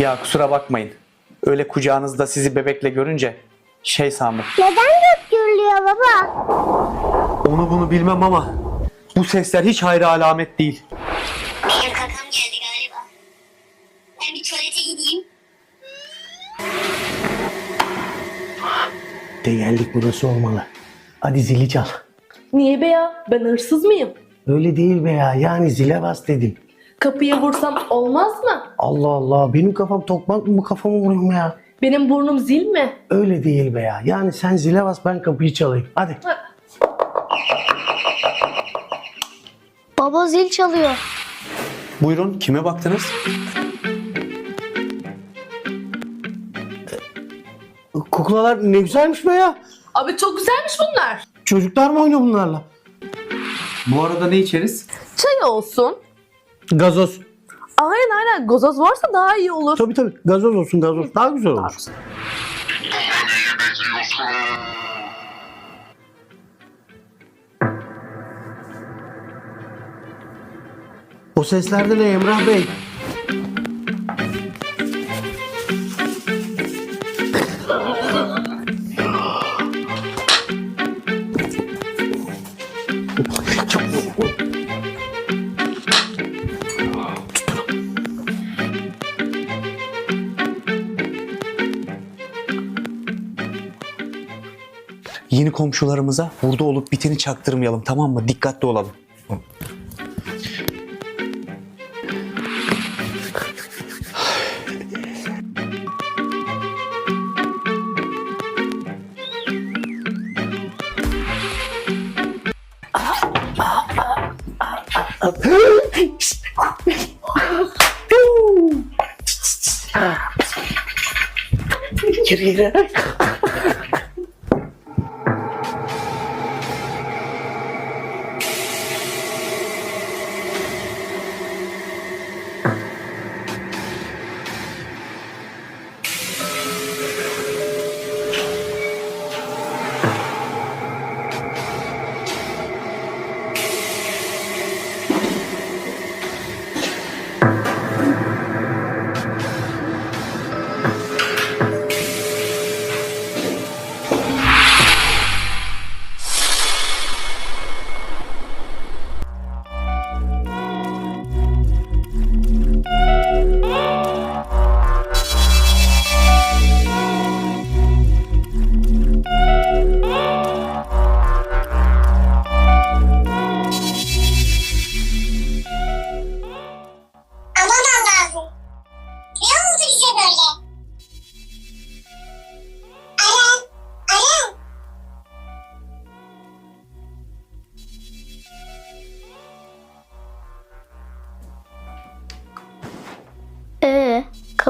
Ya kusura bakmayın. Öyle kucağınızda sizi bebekle görünce şey sandım. Neden gök gürlüyor baba? Onu bunu bilmem ama bu sesler hiç hayra alamet değil. Benim kakam geldi galiba. Ben bir tuvalete gideyim. De geldik burası olmalı. Hadi zili çal. Niye be ya? Ben hırsız mıyım? Öyle değil be ya. Yani zile bas dedim. Kapıya vursam olmaz mı? Allah Allah. Benim kafam tokmak mı bu kafamı vuruyorum ya? Benim burnum zil mi? Öyle değil be ya. Yani sen zile bas ben kapıyı çalayım. Hadi. Baba zil çalıyor. Buyurun kime baktınız? Kuklalar ne güzelmiş be ya. Abi çok güzelmiş bunlar. Çocuklar mı oynuyor bunlarla? Bu arada ne içeriz? Çay olsun. Gazoz. Aynen aynen. Gazoz varsa daha iyi olur. Tabii tabii. Gazoz olsun gazoz. Daha güzel olur. O seslerde ne Emrah Bey? Komşularımıza burada olup biteni çaktırmayalım tamam mı? Dikkatli olalım. Gir gir.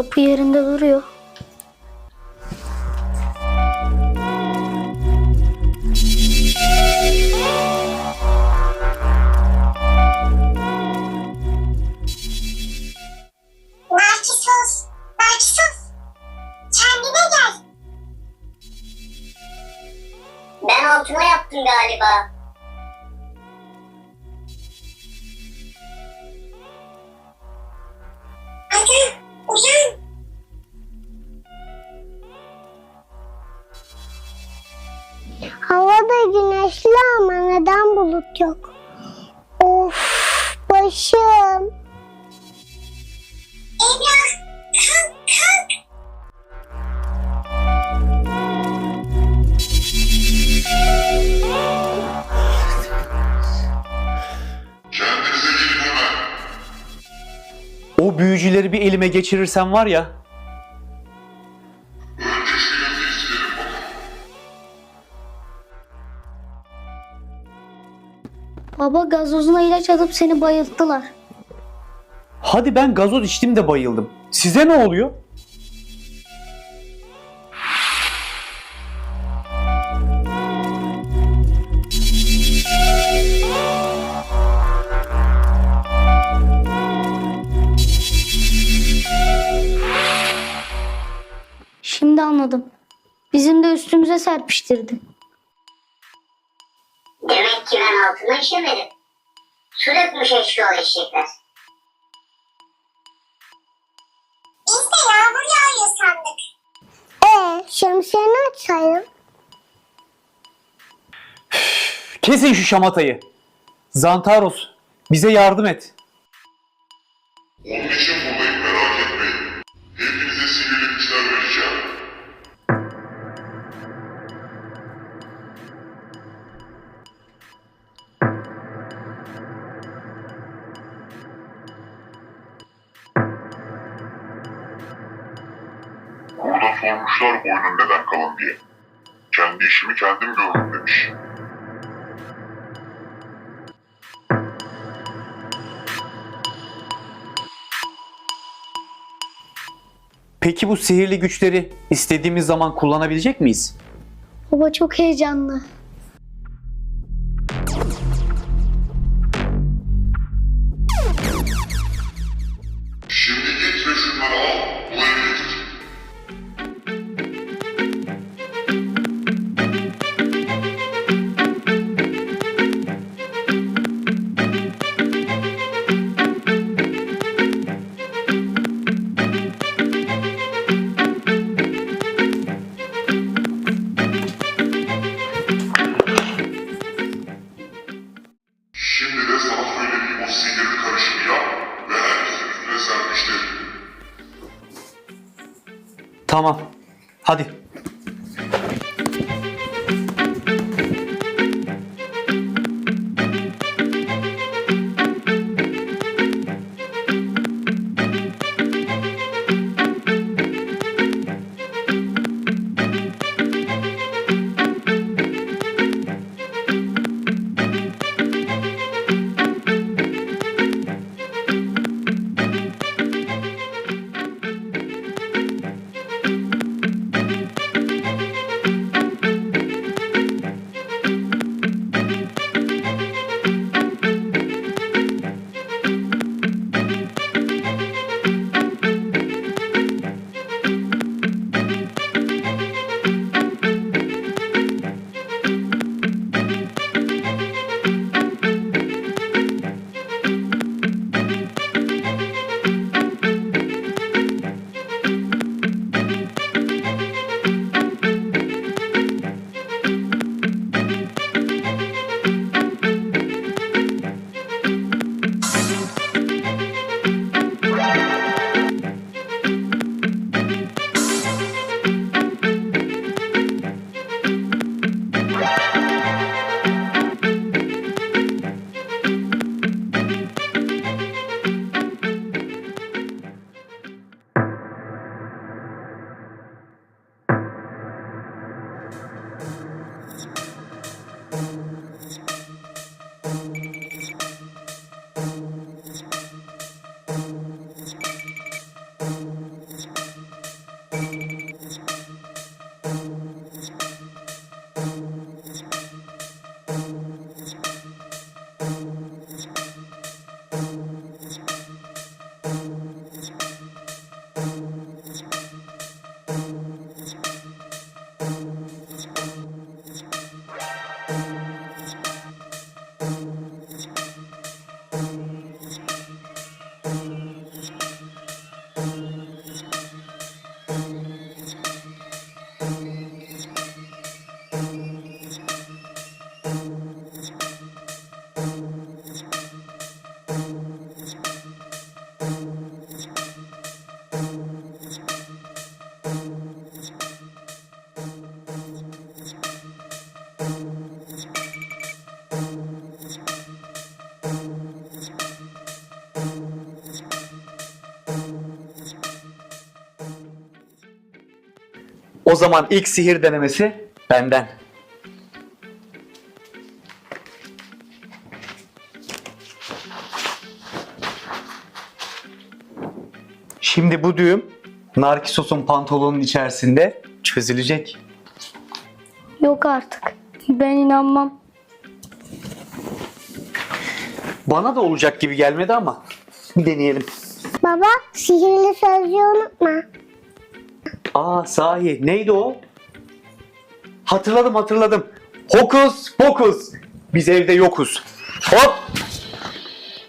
Kapı yerinde duruyor. Yok? Of başım. Emrah, kalk kalk. O büyücüleri bir elime geçirirsem var ya Baba gazozuna ilaç atıp seni bayılttılar. hadi ben gazoz içtim de bayıldım. Size ne oluyor? Şimdi anladım. Bizim de üstümüze serpiştirdi. Demek ki ben altına işemedim. Su dökmüş eşki o eşekler. Biz de yağmur yağıyor sandık. Ee, şemsiyeni açayım. Kesin şu şamatayı. Zantaros bize yardım et. Onun sormuşlar boynun neden kalın diye. Kendi işimi kendim görürüm demiş. Peki bu sihirli güçleri istediğimiz zaman kullanabilecek miyiz? Baba çok heyecanlı. Tamam. Hadi. O zaman ilk sihir denemesi benden. Şimdi bu düğüm Narkisos'un pantolonun içerisinde çözülecek. Yok artık. Ben inanmam. Bana da olacak gibi gelmedi ama bir deneyelim. Baba sihirli sözcüğü unutma. Aa sahi neydi o? Hatırladım hatırladım. Hokus pokus. Biz evde yokuz. Hop.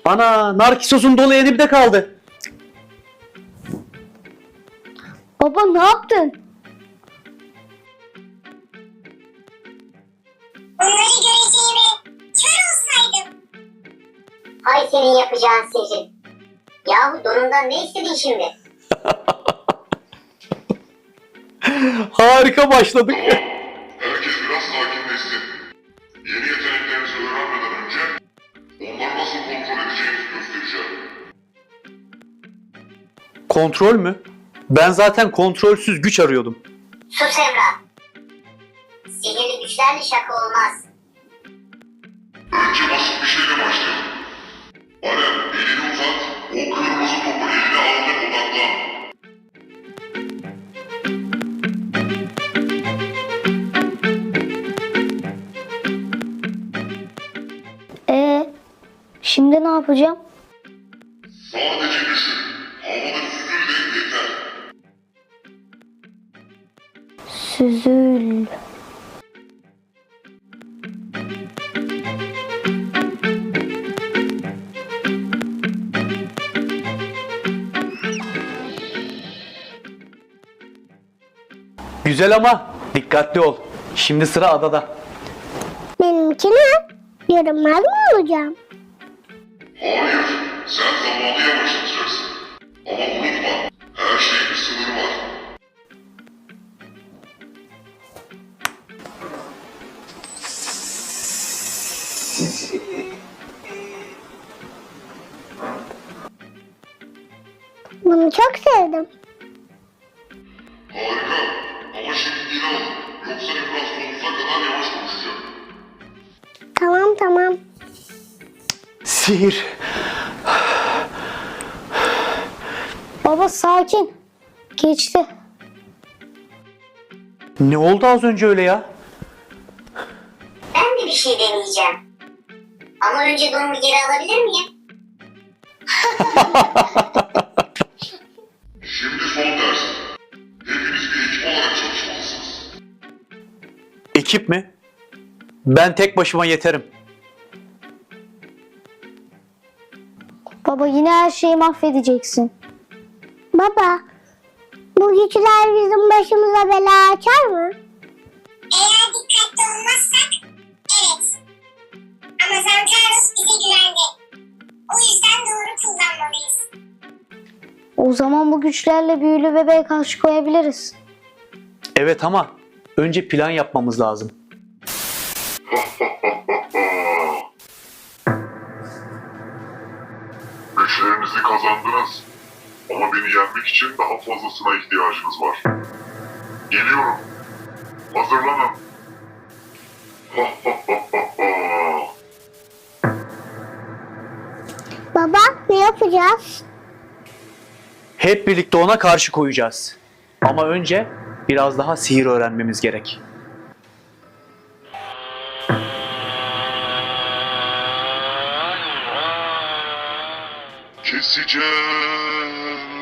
Ana narkisozun dolu elimde kaldı. Baba ne yaptın? Onları göreceğime kör olsaydım. Hay senin yapacağın sihir. Yahu donundan ne istedin şimdi? Harika başladık. Herkes biraz sakinleşsin. Yeni yeteneklerinizi öğrenmeden önce onları nasıl kontrol edeceğinizi göstereceğim. Kontrol mü? Ben zaten kontrolsüz güç arıyordum. Sus Emrah. Sihirli güçlerle şaka olmaz. Önce basit bir şeyle başlayalım. Yapacağım? Sadece düşün. Havada süzül de yeter. Süzül. Güzel ama dikkatli ol. Şimdi sıra adada. Benimki ne? Görünmez mi olacağım? Hayır, sen zamanı yavaşlatacaksın. Ama unutma, her şeyin bir sınırı var. Bunu çok sevdim. Sihir. Baba sakin. Geçti. Ne oldu az önce öyle ya? Ben de bir şey deneyeceğim. Ama önce donumu geri alabilir miyim? Şimdi son ders. Hepiniz bir ekip olarak çalışmalısınız. Ekip mi? Ben tek başıma yeterim. Baba yine her şeyi mahvedeceksin. Baba, bu güçler bizim başımıza bela açar mı? Eğer dikkatli olmazsak evet. Ama Zantaros bize güvendi. O yüzden doğru kullanmalıyız. O zaman bu güçlerle büyülü bebeğe karşı koyabiliriz. Evet ama önce plan yapmamız lazım. Ama beni yenmek için daha fazlasına ihtiyacınız var. Geliyorum. Hazırlanın. Baba, ne yapacağız? Hep birlikte ona karşı koyacağız. Ama önce biraz daha sihir öğrenmemiz gerek. religion.